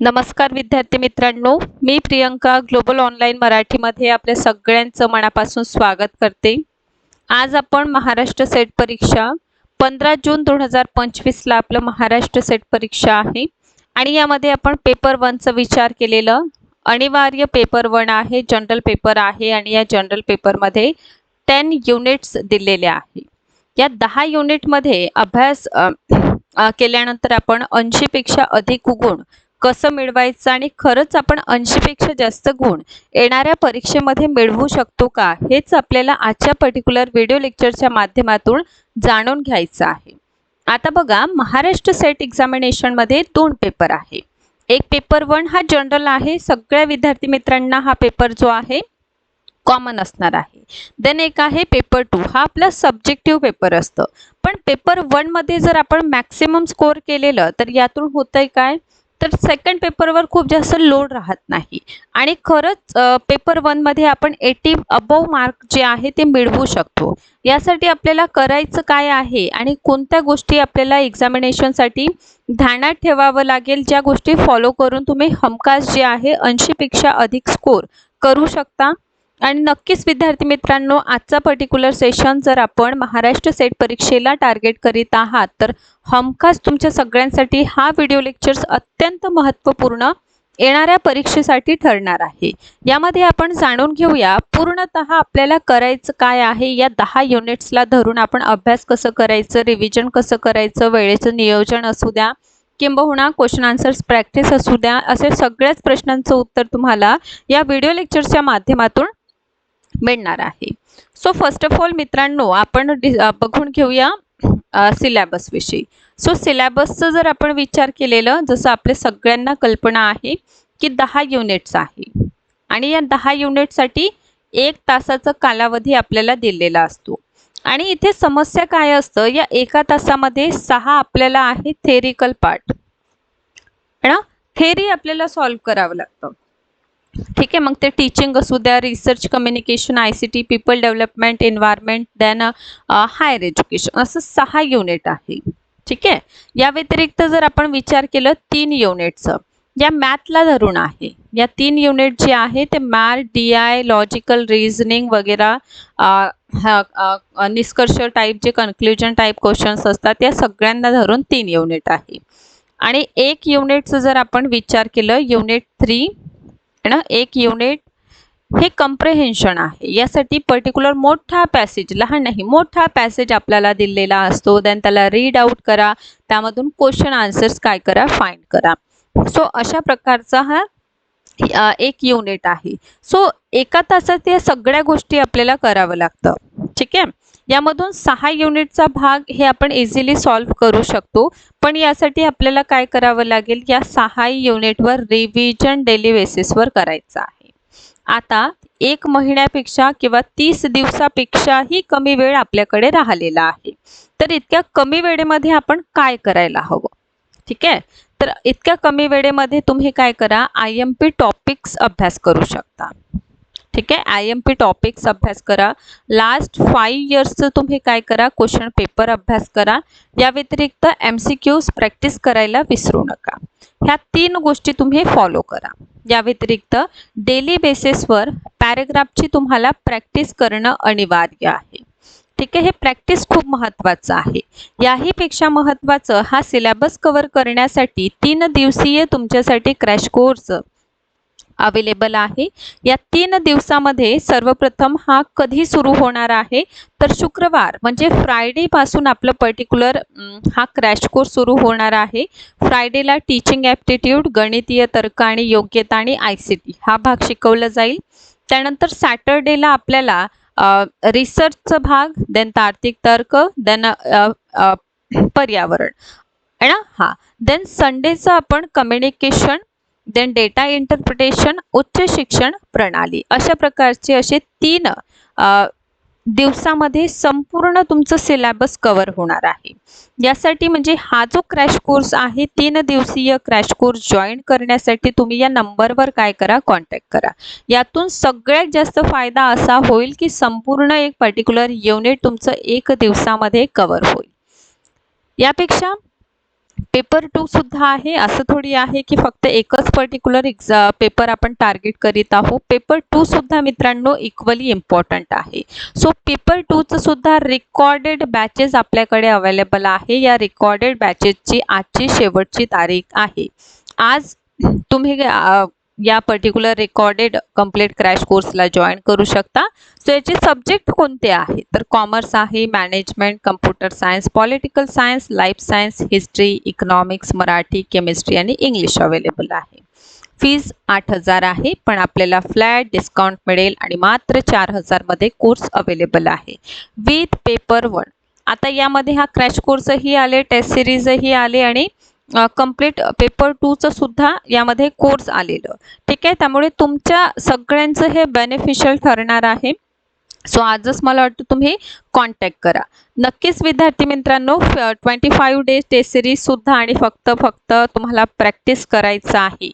नमस्कार विद्यार्थी मित्रांनो मी प्रियंका ग्लोबल ऑनलाईन मराठीमध्ये आपल्या सगळ्यांचं मनापासून स्वागत करते. आज आपण महाराष्ट्र सेट परीक्षा पंधरा जून दोन हजार पंचवीसला आपलं महाराष्ट्र सेट परीक्षा आहे. आणि यामध्ये आपण पेपर वनचा विचार केलेलं. अनिवार्य पेपर वन आहे जनरल पेपर आहे आणि या जनरल पेपरमध्ये टेन युनिट्स दिलेले आहे. या दहा युनिटमध्ये अभ्यास केल्यानंतर आपण ऐंशीपेक्षा अधिक गुण कसं मिळवायचं आणि खरंच आपण ऐंशीपेक्षा जास्त गुण येणाऱ्या परीक्षेमध्ये मिळवू शकतो का हेच आपल्याला आजच्या पर्टिक्युलर व्हिडिओ लेक्चरच्या माध्यमातून जाणून घ्यायचं आहे. आता बघा महाराष्ट्र सेट एक्झामिनेशनमध्ये दोन पेपर आहे. एक पेपर वन हा जनरल आहे सगळ्या विद्यार्थी मित्रांना हा पेपर जो आहे कॉमन असणार आहे. देन एक आहे पेपर टू हा आपला सब्जेक्टिव्ह पेपर असतं. पण पेपर वनमध्ये जर आपण मॅक्सिमम स्कोअर केलेलं तर यातून होतंय काय? तर सेकंड पेपरवर खूप जास्त लोड राहत नाही. आणि खरंच पेपर वनमध्ये आपण एटी अबव मार्क जे आहे ते मिळवू शकतो. यासाठी आपल्याला करायचं काय आहे आणि कोणत्या गोष्टी आपल्याला एक्झामिनेशनसाठी ध्यानात ठेवावं लागेल ज्या गोष्टी फॉलो करून तुम्ही हमखास जे आहे ऐंशीपेक्षा अधिक स्कोर करू शकता. आणि नक्कीच विद्यार्थी मित्रांनो आजचा पर्टिक्युलर सेशन जर आपण महाराष्ट्र सेट परीक्षेला टार्गेट करीत आहात तर हमखास तुमच्या सगळ्यांसाठी हा व्हिडिओ लेक्चर्स अत्यंत महत्त्वपूर्ण येणाऱ्या परीक्षेसाठी ठरणार आहे. यामध्ये आपण जाणून घेऊया पूर्णतः आपल्याला करायचं काय आहे या दहा युनिट्सला धरून आपण अभ्यास कसं करायचं रिव्हिजन कसं करायचं वेळेचं नियोजन असू द्या किंबहुना क्वेश्चन आन्सर्स प्रॅक्टिस असू द्या असे सगळ्याच प्रश्नांचं उत्तर तुम्हाला या व्हिडिओ लेक्चरच्या माध्यमातून मिळणार आहे. सो फर्स्ट ऑफ ऑल मित्रांनो आपण डि- बघून घेऊया सिलॅबसविषयी सो सिलॅबसचं जर आपण विचार केलेलं जसं आपल्या सगळ्यांना कल्पना आहे की दहा युनिट्स आहे. आणि या दहा युनिटसाठी एक तासाचा कालावधी आपल्याला दिलेला असतो. आणि इथे समस्या काय असतं या एका तासामध्ये सहा आपल्याला आहे थेरिकल पार्ट ना थेरी आपल्याला सॉल्व्ह करावं लागतं. ठीक आहे मग ते टीचिंग असू द्या research communication I C T people development environment then higher education असं सहा युनिट आहे. ठीक आहे? या व्यतिरिक्त जर आपण विचार केलं तीन युनिटचं या मॅथला धरून आहे. या तीन युनिट जे आहे ते math D I logical reasoning वगैरे निष्कर्ष टाईप जे कन्क्ल्युजन टाईप क्वेश्चन्स असतात या सगळ्यांना धरून तीन युनिट आहे. आणि एक युनिटचं जर आपण विचार केलं युनिट थ्री ना एक युनिट हे कम्प्रेहेन्शन आहे. यासाठी पर्टिक्युलर मोठा पॅसेज लहान नाही मोठा पॅसेज आपल्याला दिलेला असतो. देन त्याला रीड आउट करा. त्यामधून क्वेश्चन आन्सर्स काय करा फाइंड करा. सो अशा प्रकारचा हा एक युनिट आहे. सो एका तासात या सगळ्या गोष्टी आपल्याला करावं लागतं. ठीक आहे? यामधून सहा युनिटचा भाग हे आपण इझिली सॉल्व्ह करू शकतो. पण यासाठी आपल्याला काय करावं लागेल? या सहा युनिटवर रिव्हिजन डेली बेसिसवर करायचं आहे. आता एक महिन्यापेक्षा किंवा तीस दिवसापेक्षाही कमी वेळ आपल्याकडे राहिलेला आहे. तर इतक्या कमी वेळेमध्ये आपण काय करायला हवं? ठीक आहे? तर इतक्या कमी वेळेमध्ये तुम्ही काय करा? आय एम पी टॉपिक्स अभ्यास करू शकता. ठीक आहे? आय एम पी टॉपिक्स अभ्यास करा. लास्ट फाईव्ह इयर्सचं तुम्ही काय करा? क्वेश्चन पेपर अभ्यास करा. या व्यतिरिक्त एम सी क्यूज प्रॅक्टिस करायला विसरू नका. ह्या तीन गोष्टी तुम्ही फॉलो करा. या व्यतिरिक्त डेली बेसिसवर पॅरेग्राफची तुम्हाला प्रॅक्टिस करणं अनिवार्य आहे. ठीक आहे? हे प्रॅक्टिस खूप महत्त्वाचं आहे. याहीपेक्षा महत्त्वाचं हा सिलेबस कव्हर करण्यासाठी तीन दिवसीय तुमच्यासाठी क्रॅश कोर्स अवेलेबल आहे. या तीन दिवसामध्ये सर्वप्रथम हा कधी सुरू होणार आहे? तर शुक्रवार म्हणजे फ्रायडे पासून आपलं पर्टिक्युलर हा क्रॅश कोर्स सुरू होणार आहे. फ्रायडेला टीचिंग ॲप्टिट्यूड गणितीय तर्क आणि योग्यता आणि आय सी टी हा भाग शिकवला जाईल. त्यानंतर सॅटर्डेला आपल्याला रिसर्चचा भाग देन तार्किक तर्क देन पर्यावरण. आहे ना? हा. देन संडेचं आपण कम्युनिकेशन देन डेटा इंटरप्रिटेशन उच्च शिक्षण प्रणाली. अशा प्रकारचे असे तीन दिवसामध्ये संपूर्ण तुमचं सिलेबस कव्हर होणार आहे. यासाठी म्हणजे हा जो क्रॅश कोर्स आहे तीन दिवसीय क्रॅश कोर्स जॉईन करण्यासाठी तुम्ही या नंबरवर काय करा कॉन्टॅक्ट करा. यातून सगळ्यात जास्त फायदा असा होईल की संपूर्ण एक पर्टिक्युलर युनिट तुमचं एक दिवसामध्ये कव्हर होईल. यापेक्षा पेपर टू सुद्धा आहे. असं थोडी आहे की फक्त एकच पर्टिक्युलर एक्झा पेपर आपण टार्गेट करीत आहोत. पेपर टू सुद्धा मित्रांनो इक्वली इम्पॉर्टंट आहे. सो पेपर टूचं सुद्धा रेकॉर्डेड बॅचेस आपल्याकडे अवेलेबल आहे. या रेकॉर्डेड बॅचेसची आजची शेवटची तारीख आहे. आज तुम्ही या पर्टिक्युलर रेकॉर्डेड कंप्लीट क्रॅश कोर्सला जॉईन करू शकता. सो याचे सब्जेक्ट कोणते आहेत? तर कॉमर्स आहे management computer science political science life science history economics Marathi chemistry आणि इंग्लिश अवेलेबल आहे. फीज आठ हजार आहे पण आपल्याला फ्लॅट डिस्काउंट मिळेल आणि मात्र चार हजारमध्ये कोर्स अवेलेबल आहे. विथ पेपर वन आता यामध्ये हा क्रॅश कोर्सही आले टेस्ट सिरीजही आले आणि कंप्लीट पेपर टूचं सुद्धा यामध्ये कोर्स आलेलं. ठीक आहे? त्यामुळे तुमच्या सगळ्यांचं हे बेनिफिशियल ठरणार आहे. सो आजच मला वाटतं तुम्ही कॉन्टॅक्ट करा. नक्कीच विद्यार्थी मित्रांनो ट्वेंटी फाईव्ह डेज टेस्ट सिरीजसुद्धा आणि फक्त फक्त तुम्हाला प्रॅक्टिस करायचं आहे.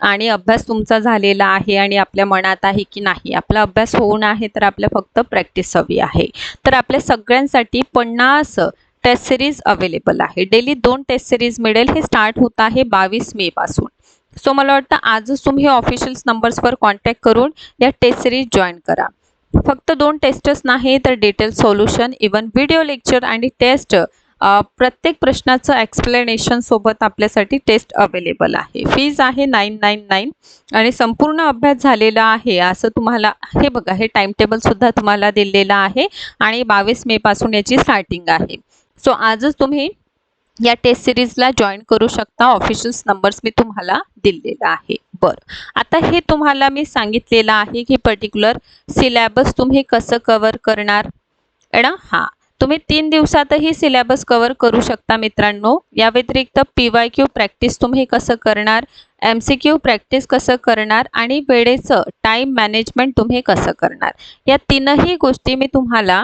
आणि अभ्यास तुमचा झालेला आहे आणि आपल्या मनात आहे की नाही. आपला अभ्यास होऊन आहे तर आपल्या फक्त प्रॅक्टिस हवी आहे. तर आपल्या सगळ्यांसाठी पन्नास टेस्ट सिरीज अवेलेबल आहे. डेली दोन टेस्ट सिरीज मिळेल. हे स्टार्ट होत आहे बावीस मे पासून. सो मला वाटतं आजच तुम्ही ऑफिशियल नंबर्सवर कॉन्टॅक्ट करून या टेस्ट सिरीज जॉईन करा. फक्त दोन टेस्टच नाही तर detail solution even video lecture आणि टेस्ट प्रत्येक प्रश्नाचं एक्सप्लेनेशन सोबत आपल्यासाठी टेस्ट अवेलेबल आहे. फीज आहे नाईन नाईन नाईन आणि संपूर्ण अभ्यास झालेला आहे. असं तुम्हाला हे बघा हे टाइम टेबलसुद्धा तुम्हाला दिलेलं आहे आणि बावीस मेपासून याची स्टार्टिंग आहे. सो आजच तुम्ही या टेस्ट सिरीजला जॉईन करू शकता. ऑफिशियल्स नंबर्स मी तुम्हाला दिलेला आहे. बरं. आता हे तुम्हाला मी सांगितलेलं आहे की पर्टिक्युलर सिलॅबस तुम्ही कसं कवर करणार? आहे ना? हां. तुम्ही तीन दिवसातही सिलॅबस कवर करू शकता मित्रांनो. या व्यतिरिक्त पी वाय क्यू प्रॅक्टिस तुम्ही कसं करणार? एम सी क्यू प्रॅक्टिस कसं करणार? आणि वेळेचं टाईम मॅनेजमेंट तुम्ही कसं करणार? या तीनही गोष्टी मी तुम्हाला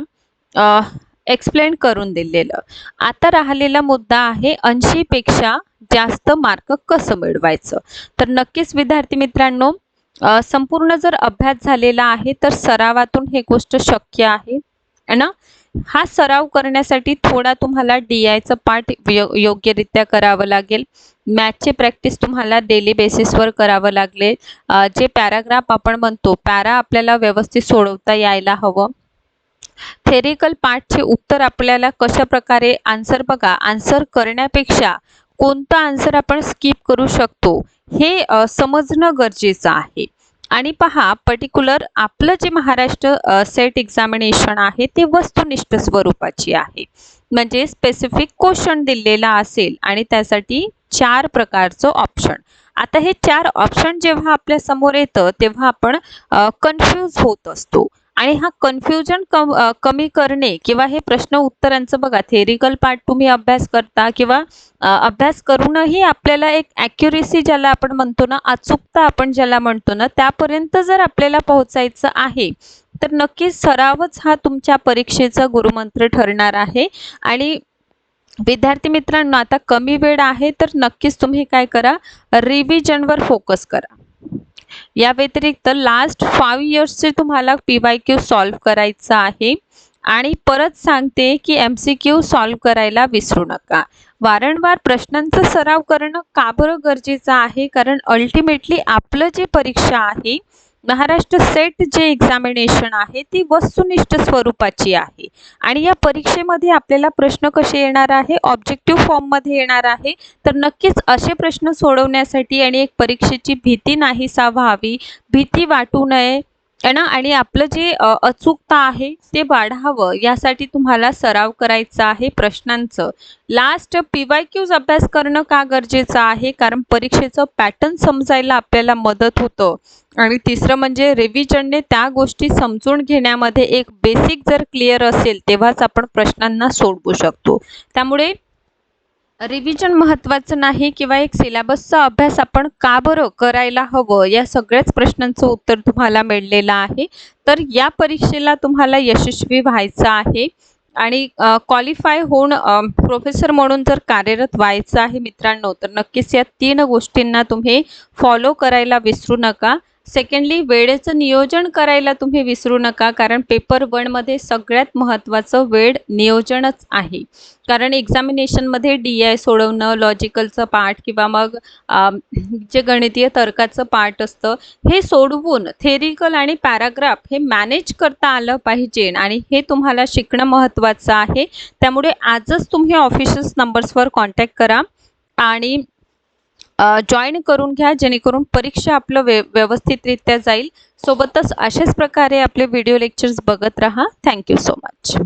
एक्सप्लेन करून दिलेलं. आता राहिलेला मुद्दा आहे ऐंशीपेक्षा जास्त मार्क कसं मिळवायचं? तर नक्कीच विद्यार्थी मित्रांनो संपूर्ण जर अभ्यास झालेला आहे तर सरावातून हे गोष्ट शक्य आहे. ना? हा सराव करण्यासाठी थोडा तुम्हाला डी आयचं पाठ योग्यरित्या करावं लागेल. मॅथचे प्रॅक्टिस तुम्हाला डेली बेसिसवर करावं लागले. जे पॅराग्राफ आपण म्हणतो पॅरा आपल्याला व्यवस्थित सोडवता यायला हवं. थेरिकल पार्टचे उत्तर आपल्याला कशा प्रकारे आन्सर बघा आन्सर करण्यापेक्षा कोणता आन्सर आपण स्किप करू शकतो हे समजणं गरजेचं आहे. आणि पहा पर्टिक्युलर आपलं जे महाराष्ट्र सेट एक्झामिनेशन आहे ते वस्तुनिष्ठ स्वरूपाची आहे. म्हणजे स्पेसिफिक क्वेश्चन दिलेला असेल आणि त्यासाठी चार प्रकारचं ऑप्शन आता हे चार ऑप्शन जेव्हा आपल्यासमोर येतं तेव्हा आपण कन्फ्यूज होत असतो. आणि हा कन्फ्युजन कम कमी करणे किंवा हे प्रश्न उत्तरांचं बघा थेरिकल पार्ट तुम्ही अभ्यास करता किंवा अभ्यास करूनही आपल्याला एक ॲक्युरेसी ज्याला आपण म्हणतो ना अचूकता आपण ज्याला म्हणतो ना त्यापर्यंत जर आपल्याला पोहोचायचं आहे तर नक्कीच सरावच हा तुमच्या परीक्षेचा गुरुमंत्र ठरणार आहे. आणि विद्यार्थी मित्रांनो आता कमी वेळ आहे तर नक्कीच तुम्ही काय करा रिव्हिजनवर फोकस करा. या व्यतिरिक्त लास्ट फाईव्ह इयर्सचे तुम्हाला पी वाय क्यू सॉल्व करायचं आहे. आणि परत सांगते की एम सी क्यू सॉल्व करायला विसरू नका. वारंवार प्रश्नांचा सराव करणं का बरं गरजेचं आहे? कारण अल्टिमेटली आपलं जे परीक्षा आहे महाराष्ट्र सेट जे एक्झामिनेशन आहे ती वस्तुनिष्ठ स्वरूपाची आहे. आणि या परीक्षेमध्ये आपल्याला प्रश्न कसे येणार आहे ऑब्जेक्टिव्ह फॉर्ममध्ये येणार आहे तर नक्कीच असे प्रश्न सोडवण्यासाठी आणि एक परीक्षेची भीती नाहीसा व्हावी भीती वाटू नये ना? आणि आपलं जे अचूकता आहे ते वाढावं यासाठी तुम्हाला सराव करायचा आहे प्रश्नांचं. लास्ट पी वाय क्यूज अभ्यास करणं का गरजेचं आहे? कारण परीक्षेचं पॅटर्न समजायला आपल्याला मदत होतं. आणि तिसरं म्हणजे रिव्हिजनने त्या गोष्टी समजून घेण्यामध्ये एक बेसिक जर क्लिअर असेल तेव्हाच आपण प्रश्नांना सोडवू शकतो. त्यामुळे रिव्हिजन महत्त्वाचं नाही किंवा एक सिलेबसचा अभ्यास आपण का बरं करायला हवं? या सगळ्याच प्रश्नांचं उत्तर तुम्हाला मिळलेलं आहे. तर या परीक्षेला तुम्हाला यशस्वी व्हायचं आहे. आणि क्वालिफाय होऊन प्रोफेसर म्हणून जर कार्यरत व्हायचं आहे मित्रांनो तर नक्कीच या तीन गोष्टींना तुम्ही फॉलो करायला विसरू नका. सेकंडली वेळेचं नियोजन करायला तुम्ही विसरू नका कारण पेपर वनमध्ये सगळ्यात महत्त्वाचं वेळ नियोजनच आहे. कारण एक्झामिनेशनमध्ये डी आय सोडवणं लॉजिकलचं पार्ट किंवा मग जे गणितीय तर्काचं पार्ट असतं हे सोडवून थेरिकल आणि पॅराग्राफ हे मॅनेज करता आलं पाहिजे आणि हे तुम्हाला शिकणं महत्त्वाचं आहे. त्यामुळे आजच तुम्ही ऑफिशियल नंबर्सवर कॉन्टॅक्ट करा आणि जॉईन करून घ्या जेणेकरून परीक्षा आपलं व्य व्यवस्थितरित्या जाईल. सोबतच अशाच प्रकारे आपले व्हिडिओ लेक्चर्स बघत राहा. Thank you so much